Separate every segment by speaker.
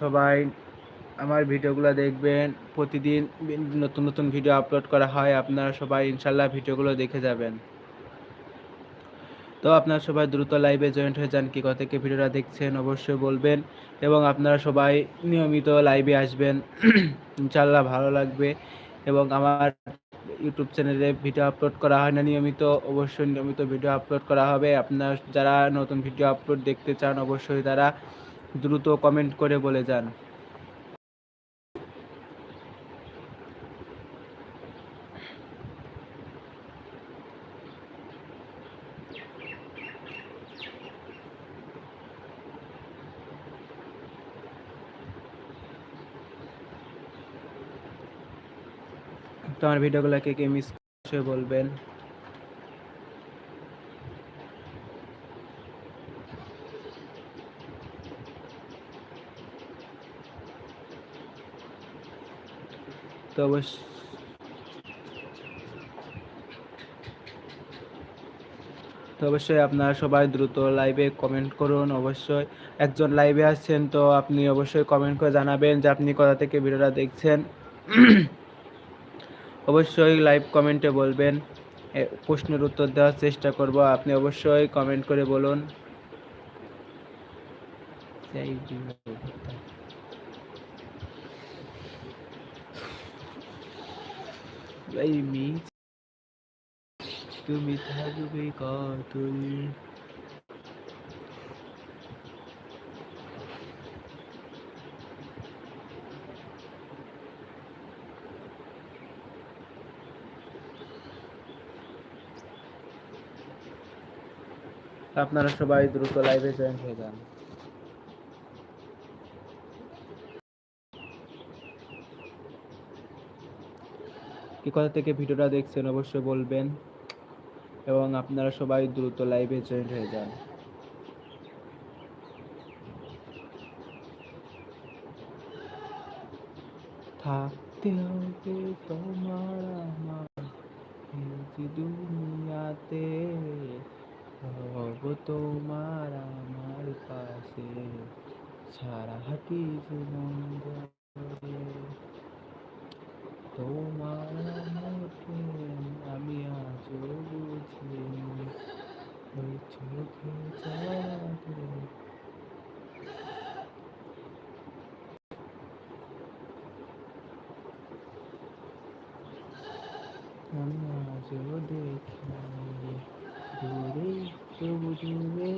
Speaker 1: সবাই আমার ভিডিওগুলো দেখবেন। প্রতিদিন নতুন নতুন ভিডিও আপলোড করা হয়, আপনারা সবাই ইনশাল্লাহ ভিডিওগুলো দেখে যাবেন। তো আপনারা সবাই দ্রুত লাইভে জয়েন্ট হয়ে যান, কি থেকে ভিডিওটা দেখছেন অবশ্যই বলবেন এবং আপনারা সবাই নিয়মিত লাইভে আসবেন। ইনশাল্লাহ ভালো লাগবে এবং আমার ইউটিউব চ্যানেলে ভিডিও আপলোড করা হয় না নিয়মিত, অবশ্যই নিয়মিত ভিডিও আপলোড করা হবে। আপনার যারা নতুন ভিডিও আপলোড দেখতে চান, অবশ্যই তারা দ্রুত কমেন্ট করে বলে যান। তো আমার ভিডিওগুলো কে মিস করছে বলবেন? তো অবশ্য তো অবশ্যই আপনারা সবাই দ্রুত লাইভে কমেন্ট করুন। অবশ্যই একজন লাইভে আসছেন তো আপনি অবশ্যই কমেন্ট করে জানাবেন যে আপনি কোথা থেকে ভিডিওটা দেখছেন। অবশ্যই লাইভ কমেন্টে বলবেন। প্রশ্নের উত্তর দেওয়ার চেষ্টা করব। আপনি অবশ্যই কমেন্ট করে বলুন। এই তুমি থাকবে কতই? আপনারা সবাই দ্রুত লাইভে জয়েন হয়ে যান। কি কথা থেকে ভিডিওটা দেখছেন অবশ্যই বলবেন। এবং আপনারা সবাই দ্রুত লাইভে জয়েন হয়ে যান। থাকতে হবে তোমার আমার দুনিয়াতে। তোমার আমার পাশে। সারা হাতি জীবন তোমার তবু দূরে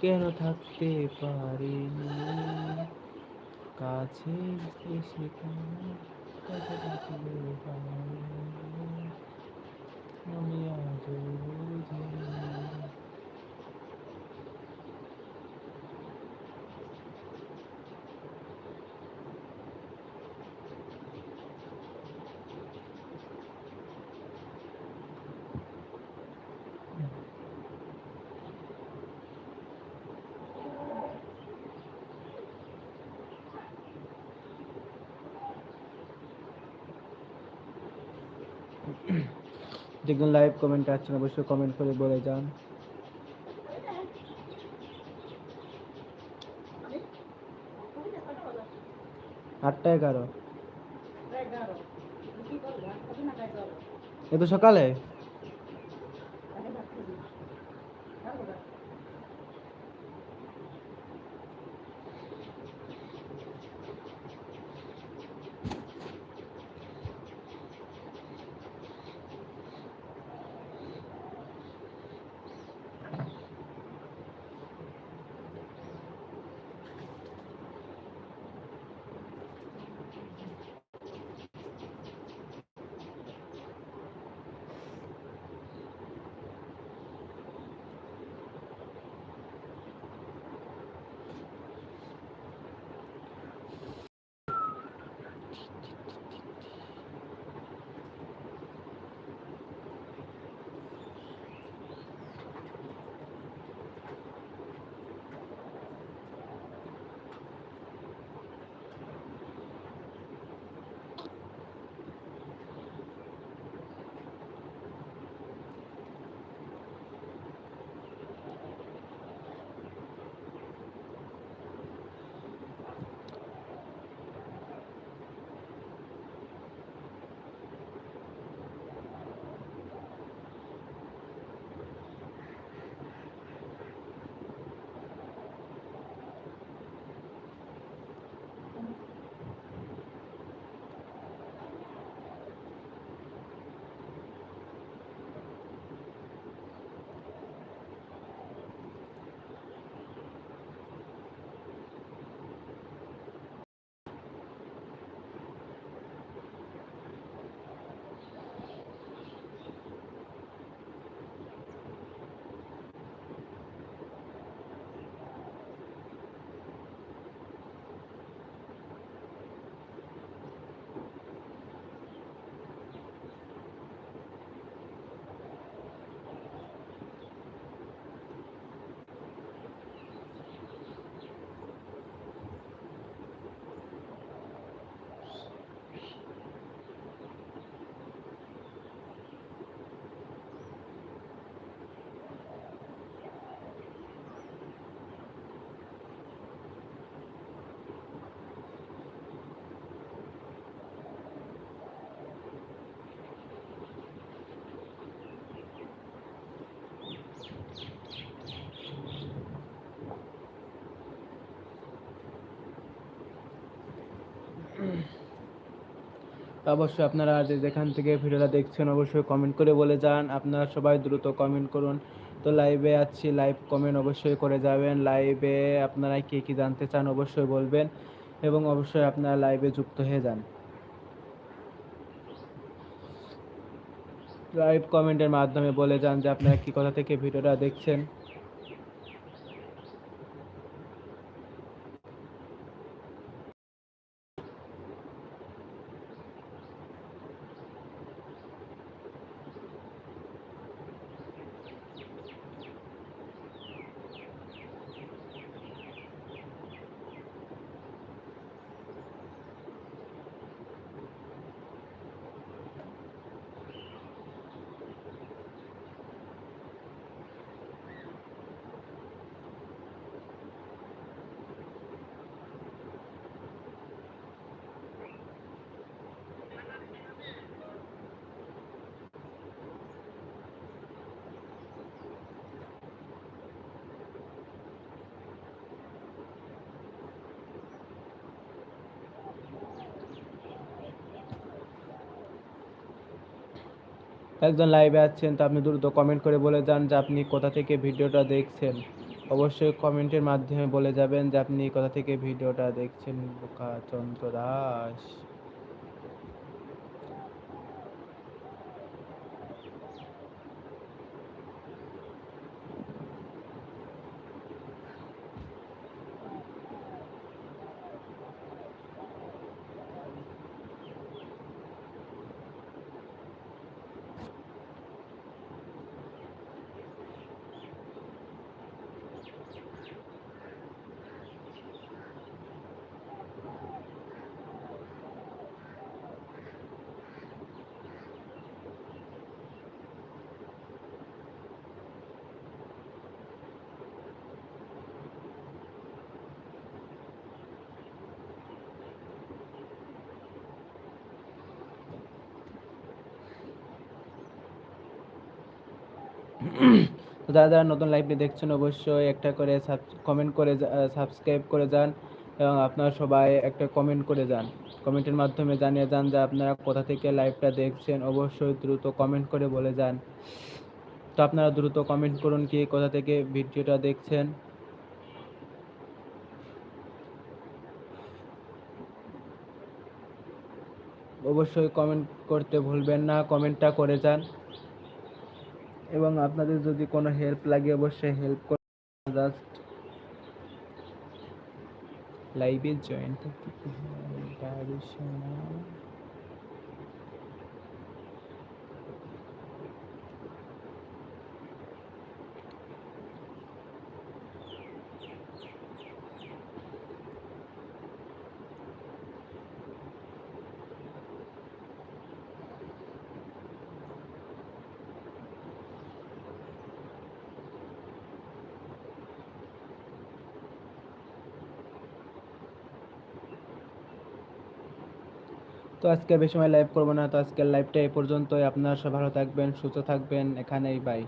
Speaker 1: কেন থাকতে পারি কাছে এসে আমি আজও বুঝিনি। যেগুলো লাইভ কমেন্ট আছেন অবশ্যই কমেন্ট করে বলে যান। আটটা এগারো? এ তো সকালে? অবশ্যই আপনারা যে যেখান থেকে ভিডিওটা দেখছেন, অবশ্যই কমেন্ট করে বলে যান। আপনারা সবাই দ্রুত কমেন্ট করুন। তো লাইভে আছি লাইভ কমেন্ট অবশ্যই করে যাবেন। লাইভে আপনারা কে কী জানতে চান, অবশ্যই বলবেন। এবং অবশ্যই আপনারা লাইভে যুক্ত হয়ে যান। লাইভ কমেন্টের মাধ্যমে বলে যান যে আপনারা কি কথা থেকে ভিডিওটা দেখছেন। একজন লাইভে আছেন, তো আপনি দ্রুত কমেন্ট করে বলে যান যে আপনি কোথা থেকে ভিডিওটা দেখছেন। অবশ্যই কমেন্টের মাধ্যমে বলে যাবেন যে আপনি কোথা থেকে ভিডিওটা দেখছেন, বোকা চন্দ্র দাস। তো যারা যারা নতুন লাইভটি দেখছেন অবশ্যই। একটা করে কমেন্ট করে সাবস্ক্রাইব করে যান এবং আপনারা সবাই একটা কমেন্ট করে যান। কমেন্টের মাধ্যমে জানিয়ে যান যে আপনারা কোথা থেকে লাইভটা দেখছেন। অবশ্যই দ্রুত কমেন্ট করে বলে যান। তো আপনারা দ্রুত কমেন্ট করুন কি কোথা থেকে ভিডিওটা দেখছেন। অবশ্যই কমেন্ট করতে ভুলবেন না। কমেন্টটা করে যান। এবং আপনাদের যদি কোনো হেল্প লাগে অবশ্যই হেল্প করুন। জাস্ট লাইভে জয়েন থাকতে তো আজকে বেশি সময় লাইভ করব না। তো আজকের লাইভটা এই পর্যন্তই। আপনারা সব ভালো থাকবেন, সুস্থ থাকবেন। এখানেই বাই